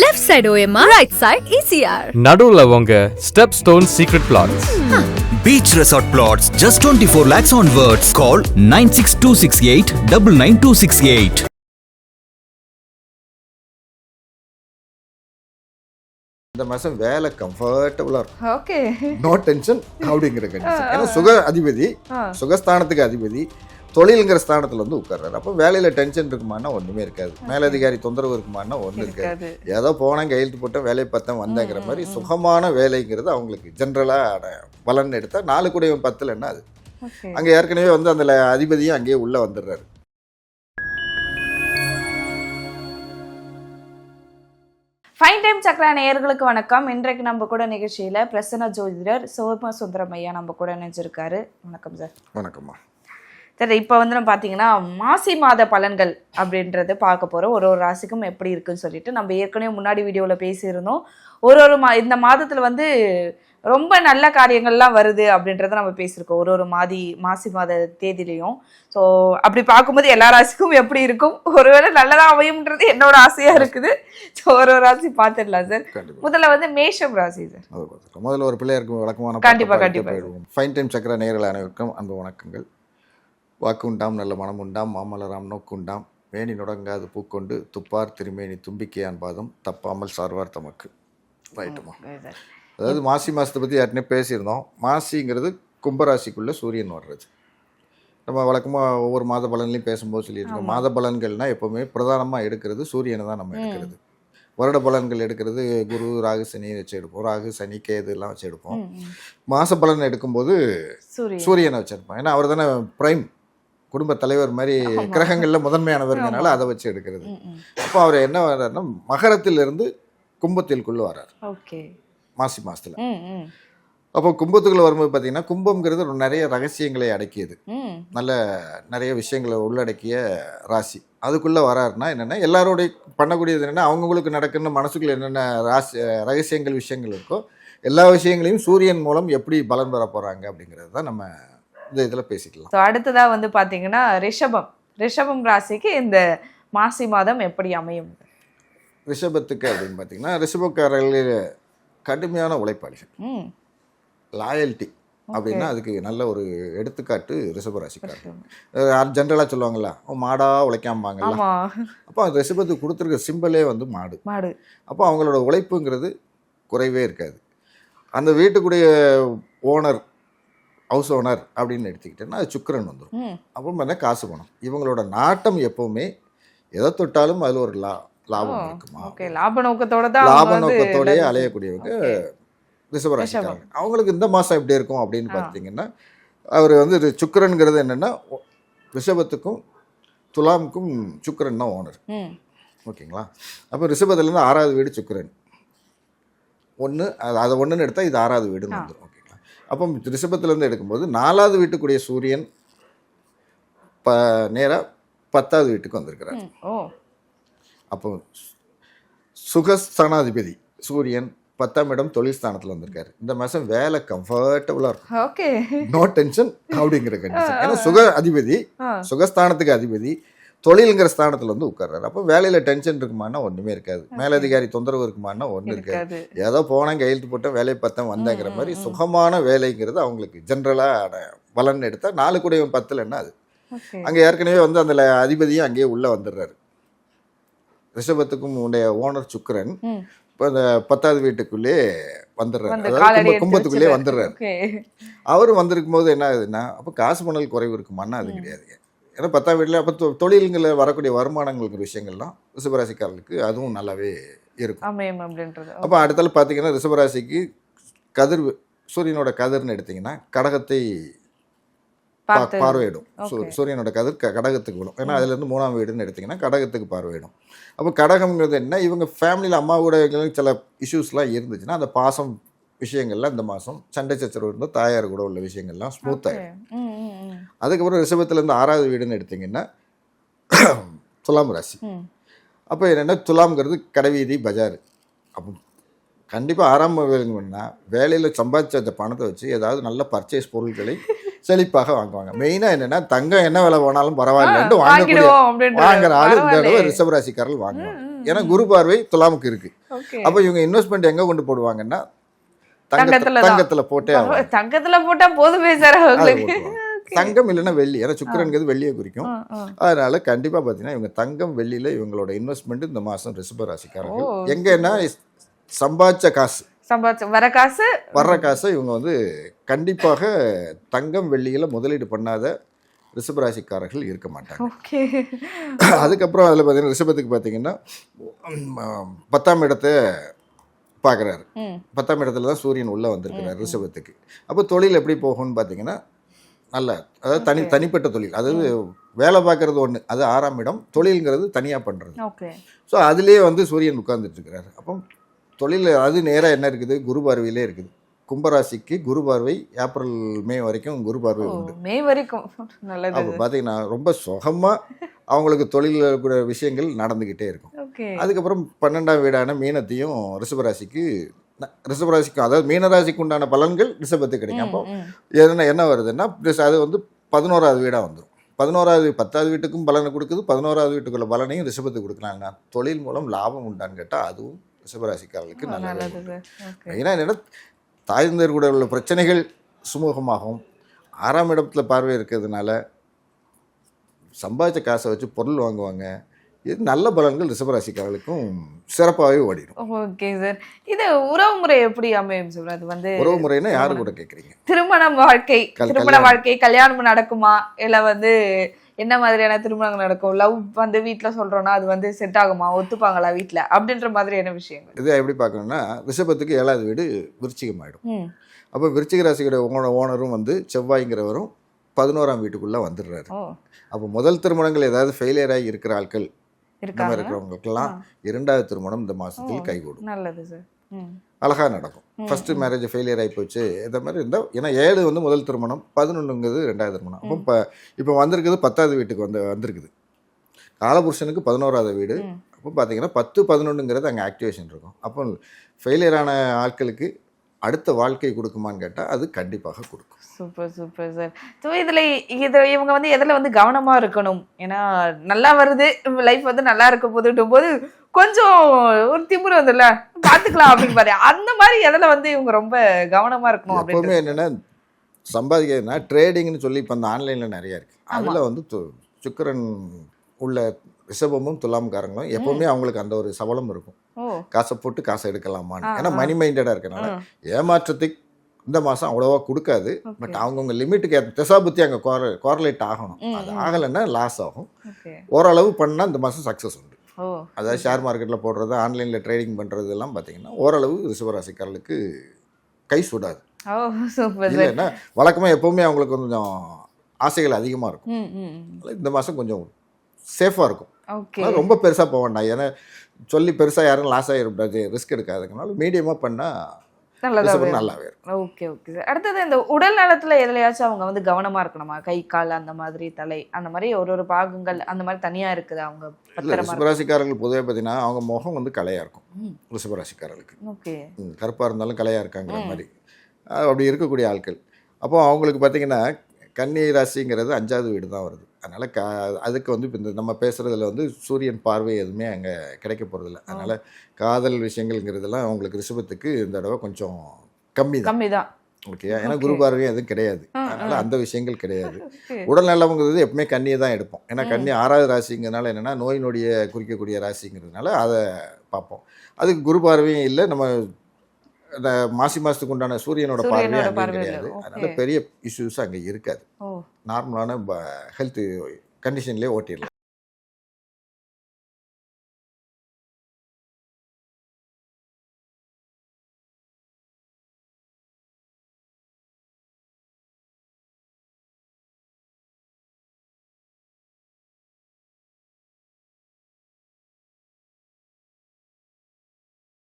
Left side OMR right side ECR நடுவுல உங்க step stone secret plots Beach Resort Plots just 24 lakhs onwards. Call 96268 99268. இந்த மாதம் வேலை கம்ஃபர்டபுளாக இருக்கும். ஓகே நோ டென்ஷன் அப்படிங்கிற கண்டிஷன் ஏன்னா சுக அதிபதி சுகஸ்தானத்துக்கு அதிபதி தொழிலுங்கிற ஸ்தானத்தில் வந்து உட்கார்றாரு. அப்போ வேலையில் டென்ஷன் இருக்குமானா ஒன்றுமே இருக்காது. மேலதிகாரி தொந்தரவு இருக்குமானா ஒன்றும் இருக்காது. ஏதோ போனேன் கையெழுத்து போட்டேன் வேலையை பார்த்தேன் வந்தேங்கிற மாதிரி சுகமான வேலைங்கிறது அவங்களுக்கு ஜென்ரலாக பலன் எடுத்தால் நாலு கூடையும் பத்தில் என்ன அது? அங்கே ஏற்கனவே வந்து அந்த அதிபதியும் அங்கேயே உள்ளே வந்துடுறாரு. ஃபைன் டைம் சக்ரா நேயர்களுக்கு வணக்கம். இன்றைக்கு நம்ம கூட நிகழ்ச்சியில பிரசன்ன ஜோதிடர் சோம சுந்தரம் ஐயா நம்ம கூட இணைஞ்சிருக்காரு. வணக்கம் சார். வணக்கம்மா. சரி இப்போ வந்து நம்ம பார்த்தீங்கன்னா மாசி மாத பலன்கள் அப்படின்றது பார்க்க போகிறோம் ஒரு ஒரு ராசிக்கும் எப்படி இருக்குன்னு சொல்லிட்டு நம்ம ஏற்கனவே முன்னாடி வீடியோவில் பேசியிருந்தோம். ஒரு ஒரு மா இந்த மாதத்தில் வந்து ரொம்ப நல்ல காரியங்கள்லாம் வருது அப்படின்றத நம்ம பேசியிருக்கோம். ஒரு ஒரு மாதி மாசி மாத தேதியிலையும். ஸோ அப்படி பார்க்கும்போது எல்லா ராசிக்கும் எப்படி இருக்கும்? ஒருவேளை நல்லதாக அமையும்ன்றது என்னோட ஆசையாக இருக்குது. ஸோ ஒரு ஒரு ராசி பார்த்துடலாம் சார். கண்டிப்பாக முதல்ல வந்து மேஷம் ராசி சார். முதல்ல ஒரு பிள்ளையருக்கு வழக்கமான கண்டிப்பா, பாட்டு கண்டிப்பா. போயிடுவோம். ஃபைன் டைம் சக்கர நேயர்கள் அனைவருக்கும் அன்பு வணக்கங்கள். வாக்கு உண்டாம் நல்ல மனம் உண்டாம் மாமலராம் நோக்கு உண்டாம். வேணி நுடங்காது பூக்கொண்டு துப்பார் திருமேனி தும்பிக்கையான் பாதம் தப்பாமல் சார்வார் தமக்கு. ரைட்டுமா. அதாவது மாசி மாதத்தை பற்றி ஏற்கனவே பேசியிருந்தோம். மாசிங்கிறது கும்பராசிக்குள்ளே சூரியன் வர்றது. நம்ம வழக்கமாக ஒவ்வொரு மாத பலன்லையும் பேசும்போது சொல்லியிருக்கோம். மாத பலன்கள்னா எப்போவுமே பிரதானமாக எடுக்கிறது சூரியனை தான் நம்ம எடுக்கிறது. வருட பலன்கள் எடுக்கிறது குரு ராகு சனி வச்சு எடுப்போம். ராகு சனி கேது எல்லாம் வச்சு எடுப்போம். மாச பலன் எடுக்கும்போது சூரியனை. வச்சிருப்போம் ஏன்னா அவர் தானே பிரைம். குடும்ப தலைவர் மாதிரி கிரகங்கள்ல முதன்மையானவர்னால அதை வச்சு எடுக்கிறது. அப்போ அவர் என்ன வர்றாருன்னா மகரத்திலிருந்து கும்பத்திற்குள்ள வர்றார். ஓகே. மாசி மாசத்துல. அப்போ கும்பத்துக்குள்ள வரும்போது பார்த்தீங்கன்னா கும்பம்ங்கிறது நிறைய ரகசியங்களை அடக்கியது. நல்ல நிறைய விஷயங்களை உள்ளடக்கிய ராசி. அதுக்குள்ளே வராருன்னா என்னென்னா எல்லாரோடைய பண்ணக்கூடியது என்னென்னா அவங்கவுங்களுக்கு நடக்குன்னு மனசுக்குள்ள என்னென்ன ராசி ரகசியங்கள் விஷயங்கள் இருக்கோ எல்லா விஷயங்களையும் சூரியன் மூலம் எப்படி பலன் பெற போகிறாங்க அப்படிங்கிறது தான் நம்ம இந்த இதில் பேசிக்கலாம். ஸோ அடுத்ததா வந்து பாத்தீங்கன்னா ரிஷபம். ரிஷபம் ராசிக்கு இந்த மாசி மாதம் எப்படி அமையும்? ரிஷபத்துக்கு அப்படின்னு பார்த்தீங்கன்னா ரிஷபக்காரர்கள் கடுமையான உழைப்பாளிகள். லாயல்ட்டி அப்படின்னா அதுக்கு நல்ல ஒரு எடுத்துக்காட்டு ரிஷபராசிக்காரர்கள் ஜென்ரலாக சொல்லுவாங்கல்ல "அவன் மாடா உழைக்காம்பாங்கல்ல. ஆமா. அப்போ அந்த ரிஷபத்துக்கு கொடுத்துருக்க சிம்பிளே வந்து மாடு. மாடு. அப்போ அவங்களோட உழைப்புங்கிறது குறைவே இருக்காது. அந்த வீட்டுக்குடைய ஓனர் ஹவுஸ் ஓனர் அப்படின்னு எடுத்துக்கிட்டேன்னா அது சுக்கிரன் வந்துடும் ம். அப்போ பார்த்தா காசு பணம் இவங்களோட நாட்டம் எப்பவுமே எதை தொட்டாலும் அதில் ஒரு லா லாபம் இருக்குமா? லாப நோக்கத்தோட தான் லாப நோக்கத்தோடயே அலையக்கூடியவங்க. ரிஷபராசிக்காரங்க அவங்களுக்கு இந்த மாதம் எப்படி இருக்கும் அப்படின்னு பார்த்தீங்கன்னா அவர் வந்து இது சுக்கிரன்கிறது என்னென்னா ரிஷபத்துக்கும் துலாமுக்கும் சுக்கிரன் தான் ஓனர் ஓகேங்களா? அப்போ ரிஷபத்துலேருந்து ஆறாவது வீடு சுக்கிரன். ஒன்று அது அதை ஒன்றுன்னு எடுத்தால் இது ஆறாவது வீடுன்னு வந்துடும் அப்போ ரிஷபத்துலேருந்து எடுக்கும்போது நாலாவது வீட்டுக்குரிய சூரியன் ப நேராக பத்தாவது வீட்டுக்கு வந்திருக்கிறார். அப்போ சுகஸ்தானாதிபதி சூரியன் பத்தாம் இடம் தொழில் ஸ்தானத்தில் வந்திருக்காரு. இந்த மாதம் வேலை கம்ஃபர்டபுளாக இருக்கும். ஓகே. நோ டென்ஷன் அப்படிங்கிற கண்டிஷன் ஏன்னா சுக அதிபதி. சுகஸ்தானத்துக்கு அதிபதி தொழிலுங்கிற ஸ்தானத்தில் வந்து உட்கார்றாரு. அப்போ வேலையில் டென்ஷன் இருக்குமானா ஒன்றுமே இருக்காது. மேலதிகாரி தொந்தரவு இருக்குமானா ஒன்றும் இருக்காது. ஏதோ போனேன் கையெழுத்து போட்டேன் வேலையை பார்த்தேன் வந்தேங்கிற மாதிரி சுகமான வேலைங்கிறது அவங்களுக்கு ஜென்ரலாக பலன் எடுத்தால் நாலு கூடையும் பத்தில் என்ன அது? அங்கே ஏற்கனவே வந்து அந்த அதிபதியும் அங்கேயே உள்ளே வந்துடுறாரு. ரிஷபத்துக்கும் உடைய ஓனர் சுக்கிரன் இப்போ இந்த பத்தாவது வீட்டுக்குள்ளே வந்துடுறாரு. வந்து அதாவது கும்பத்துக்குள்ளே. வந்துடுறாரு. ஓகே. அவர் வந்திருக்கும் போது என்ன ஆகுதுன்னா அப்போ காசு பணல் குறைவு இருக்குமான்னா அது கிடையாதுங்க ஏன்னா பத்தாம் வீட்டில் அப்போ தொழில்களில் வரக்கூடிய வருமானங்களுக்கு விஷயங்கள்லாம் ரிஷபராசிக்காரர்களுக்கு அதுவும் நல்லாவே இருக்கும். அமையும் அப்படின்றது. அப்போ அடுத்தால பார்த்தீங்கன்னா ரிஷபராசிக்கு கதிர் சூரியனோட கதிர்னு எடுத்தீங்கன்னா கடகத்தை பார்வையிடும். சூரியனோட கதிர் கடகத்துக்கு விடும் ஏன்னா அதுலேருந்து மூணாம் வீடுன்னு எடுத்தீங்கன்னா கடகத்துக்கு பார்வையிடும். அப்போ கடகம்ங்கிறது என்ன? இவங்க ஃபேமிலியில் அம்மாவோட சில இஷ்யூஸ்லாம் இருந்துச்சுன்னா அந்த பாசம் விஷயங்கள்லாம் இந்த மாதம் சண்டை சச்சரவு இருந்தால் தாயார் கூட உள்ள விஷயங்கள்லாம் ஸ்மூத் ஆகிடும் அதுக்கப்புறம் ரிஷபத்துலேருந்து ஆறாவது வீடுன்னு எடுத்தீங்கன்னா துலாம் ராசி. அப்போ என்னென்னா துலாம்ங்கிறது கடைவீதி பஜார். அப்போ கண்டிப்பாக ஆறாம் வேலைங்கன்னா வேலையில் சம்பாதிச்ச அந்த பணத்தை வச்சு ஏதாவது நல்ல பர்ச்சேஸ் பொருட்களை செழிப்பாக வாங்குவாங்க. மெயினாக என்னென்னா தங்கம் என்ன விலை போனாலும் பரவாயில்லன்ட்டு வாங்கக்கூடிய வாங்குற ஆளு இந்த. தடவை ரிஷபராசிக்காரர்கள் வாங்குவாங்க. ஏன்னா குரு பார்வை துலாமுக்கு இருக்கு. ஓகே அப்போ இவங்க இன்வெஸ்ட்மெண்ட் எங்க கொண்டு போடுவாங்கன்னா தங்கத்துல தங்கத்துல போட்டே தங்கத்துல போட்டா போதுமே சார் அவங்களுக்கு. தங்கம் இல்லைன்னா வெள்ளி. ஏன்னா சுக்கிரன்கிறது வெள்ளியை குறிக்கும். அதனால கண்டிப்பா பார்த்தீங்கன்னா இவங்க தங்கம் வெள்ளியில இவங்களோட இன்வெஸ்ட்மெண்ட் இந்த மாசம் ரிஷப ராசிக்காரர்கள் ஓ. எங்கன்னா சம்பாதிச்ச காசு. வர காசு? வர்ற காசை இவங்க வந்து கண்டிப்பாக தங்கம் வெள்ளியில முதலீடு பண்ணாத ரிஷபராசிக்காரர்கள் இருக்க மாட்டாங்க. அதுக்கப்புறம் அதில் பார்த்தீங்கன்னா ரிஷபத்துக்கு பார்த்தீங்கன்னா பத்தாம் இடத்தை பார்க்குறாரு பத்தாம் இடத்துல தான் சூரியன் உள்ளே வந்திருக்கிறார் ரிஷபத்துக்கு. அப்போ தொழில் எப்படி போகும்னு பார்த்தீங்கன்னா நல்ல அதாவது தனி தனிப்பட்ட தொழில். அதாவது வேலை பார்க்குறது ஒன்று அது ஆறாம் இடம் தொழில்ங்கிறது தனியாக பண்ணுறது ஸோ அதுலேயே வந்து சூரியன் உட்கார்ந்துட்டு இருக்கிறாரு அப்போ தொழில் அது நேராக என்ன இருக்குது? குரு பார்வையிலே இருக்குது. கும்பராசிக்கு குரு பார்வை ஏப்ரல் மே வரைக்கும் குரு பார்வை உண்டு. மே வரைக்கும். நல்லது. அப்போ பார்த்தீங்கன்னா ரொம்ப சுகமாக அவங்களுக்கு தொழிலில் கூட விஷயங்கள் நடந்துக்கிட்டே இருக்கும். அதுக்கப்புறம் பன்னெண்டாம் வீடான மீனத்தையும் ரிஷபராசிக்கு ரிஷபராசிக்கும் அதாவது மீனராசிக்கு உண்டான பலன்கள் ரிஷபத்துக்கு கிடைக்கும். அப்போ என்ன என்ன வருதுன்னா அது வந்து பதினோராவது வீடாக வந்துடும் பதினோராவது பத்தாவது வீட்டுக்கும் பலனை கொடுக்குது. பதினோராவது வீட்டுக்குள்ள பலனையும் ரிஷபத்துக்கு கொடுக்கலாம்னா தொழில் மூலம் லாபம் உண்டான்னு கேட்டால் அதுவும் ரிஷபராசிக்காரர்களுக்கு நல்லது. ஏன்னா என்னன்னா தாய் தந்தையர் கூட உள்ள பிரச்சனைகள் சுமூகமாகும் ஆறாம் இடத்துல பார்வை இருக்கிறதுனால சம்பாதிச்ச காசை வச்சு பொருள் வாங்குவாங்க. இது நல்ல பலன்கள் ரிஷபராசிக்காரர்களுக்கும் சிறப்பாகவே ஓடிடும். Okay sir. இது உறவு முறை எப்படி அமையும் சார்? அது வந்து உறவு முறைன்னா யாரு கூட கேட்குறீங்க திருமணம் வாழ்க்கை. திருமண. வாழ்க்கை கல்யாணம் நடக்குமா? இல்ல வந்து என்ன மாதிரியான திருமணங்கள் நடக்கும்? லவ் வந்து வீட்ல சொல்றோம்னா அது வந்து செட் ஆகுமா? ஒத்துப்பாங்களா வீட்ல? அப்படின்ற மாதிரியான விஷயங்கள். இதை எப்படி பார்க்கணும்னா ரிஷபத்துக்கு ஏழாவது வீடு விருச்சிகம் ஆகிடும் அப்போ விருச்சிக ஓன ஓனரும் வந்து செவ்வாய்ங்கிறவரும் பதினோராம் வீட்டுக்குள்ளே வந்துடுறாரு. அப்போ முதல் திருமணங்கள் ஏதாவது ஃபெயிலியர் ஆகி இருக்கிற ஆட்கள் இருக்காங்க. இருக்கிறவங்களுக்கெல்லாம் இரண்டாவது திருமணம் இந்த மாசத்தில் கைகூடும். நல்லது சார். ம். அழகா நடக்கும். ஃபர்ஸ்ட் மேரேஜ் ஃபெயிலியர் ஆகி போச்சு. இந்த மாதிரி இருந்தால் ஏன்னா ஏழு வந்து முதல் திருமணம் பதினொன்றுங்கிறது ரெண்டாவது திருமணம். அப்போ இப்போ இப்போ வந்திருக்குது பத்தாவது வீட்டுக்கு வந்து வந்திருக்குது. காலபுருஷனுக்கு பதினோராவது வீடு. அப்போ பார்த்தீங்கன்னா பத்து பதினொன்றுங்கிறது அங்கே ஆக்டிவேஷன் இருக்கும். அப்போ ஃபெயிலியர் ஆன ஆட்களுக்கு அடுத்த வாழ்க்கை கொடுக்குமான்னு கேட்டால் அது கண்டிப்பாக கொடுக்கும். Super super sir. ஸோ இதில் இது இவங்க வந்து எதில் வந்து கவனமாக இருக்கணும்? ஏன்னா நல்லா வருது லைஃப் வந்து நல்லா இருக்க போதுட்டும் போது கொஞ்சம் ஒரு திமிரு வந்துல்ல பார்த்துக்கலாம் அப்படின்னு பாரு. அந்த மாதிரி எதில் வந்து இவங்க ரொம்ப கவனமாக இருக்கணும் அப்படின்னு என்னென்னா சம்பாதிக்கிறதுனா ட்ரேடிங்னு சொல்லி இப்போ அந்த ஆன்லைனில் நிறையா இருக்குது அதில் வந்து சுக்கிரன் உள்ள ரிஷபமும் துலாம்காரங்களும் எப்போவுமே அவங்களுக்கு அந்த ஒரு சபலம் இருக்கும். காசை போட்டு காசை எடுக்கலாமான்னு. ஏன்னா. மணி மைண்டடாக இருக்கனால. ஏமாற்றத்தை இந்த மாதம் அவ்வளோவா கொடுக்காது. பட் அவங்கவுங்க லிமிட்டுக்கு ஏற்ற திசாபுத்தி அங்கே குவார குவாரலேட் ஆகணும். அது. ஆகலைன்னா லாஸ் ஆகும். ஓரளவு பண்ணால் இந்த மாதம் சக்ஸஸ் உண்டு. அதாவது ஷேர் மார்க்கெட்டில் போடுறது ஆன்லைனில் ட்ரேடிங் பண்ணுறது எல்லாம் பார்த்தீங்கன்னா ஓரளவு ரிஷபராசிக்காரர்களுக்கு கை சுடாது. இல்லைன்னா வழக்கமாக எப்போவுமே அவங்களுக்கு கொஞ்சம் ஆசைகள் அதிகமாக இருக்கும். இந்த மாதம் கொஞ்சம் சேஃபாக இருக்கும். ரொம்ப பெருசாக போக வேண்டாம். ஏன்னா சொல்லி பெருசாக யாரும் லாஸ் ஆகிடக்கூடாது ரிஸ்க் எடுக்காதுனால மீடியமாக பண்ணால் நல்லதாக நல்லாவே இருக்கும். ஓகே ஓகே சார் அடுத்தது இந்த உடல் நலத்துல எதுலயாச்சும் அவங்க வந்து கவனமா இருக்கணுமா? கை கால் அந்த மாதிரி தலை அந்த மாதிரி ஒரு ஒரு பாகங்கள் அந்த மாதிரி தனியா இருக்குது அவங்க ரிஷபராசிக்காரர்கள் பொதுவாக பார்த்தீங்கன்னா அவங்க முகம் வந்து கலையாக இருக்கும். ம். ரிஷபராசிக்காரர்களுக்கு. ஓகே கருப்பாக இருந்தாலும் கலையாக இருக்காங்கிற மாதிரி. அப்படி இருக்கக்கூடிய ஆட்கள். அப்போ அவங்களுக்கு பார்த்தீங்கன்னா கன்னி ராசிங்கிறது அஞ்சாவது வீடு தான் வருது. அதனால் க அதுக்கு வந்து இப்போ இந்த நம்ம பேசுகிறதுல வந்து சூரியன் பார்வை எதுவுமே அங்கே கிடைக்க போகிறதில்ல அதனால் காதல் விஷயங்கள்ங்கிறதெல்லாம் அவங்களுக்கு ரிஷபத்துக்கு இந்த தடவை கொஞ்சம் கம்மி தான். கம்மி தான். ஓகே ஏன்னா குரு பார்வையும் எதுவும் கிடையாது. அதனால் அந்த விஷயங்கள் கிடையாது. உடல் நலம்ங்கிறது எப்பவுமே கன்னியை தான் எடுப்போம். ஏன்னா கன்னி ஆறாவது ராசிங்கிறதுனால என்னென்னா நோய் நொடியை குறிக்கக்கூடிய ராசிங்கிறதுனால அதை பார்ப்போம். அதுக்கு குரு பார்வையும் இல்லை. நம்ம இந்த மாசி மாதத்துக்கு உண்டான சூரியனோட பார்வையும் அங்கே பார்வை கிடையாது. அதனால. பெரிய இஷ்யூஸ் அங்கே இருக்காது நார்மலான ஹெல்த் கண்டிஷன்லேயே ஓட்டிடலாம்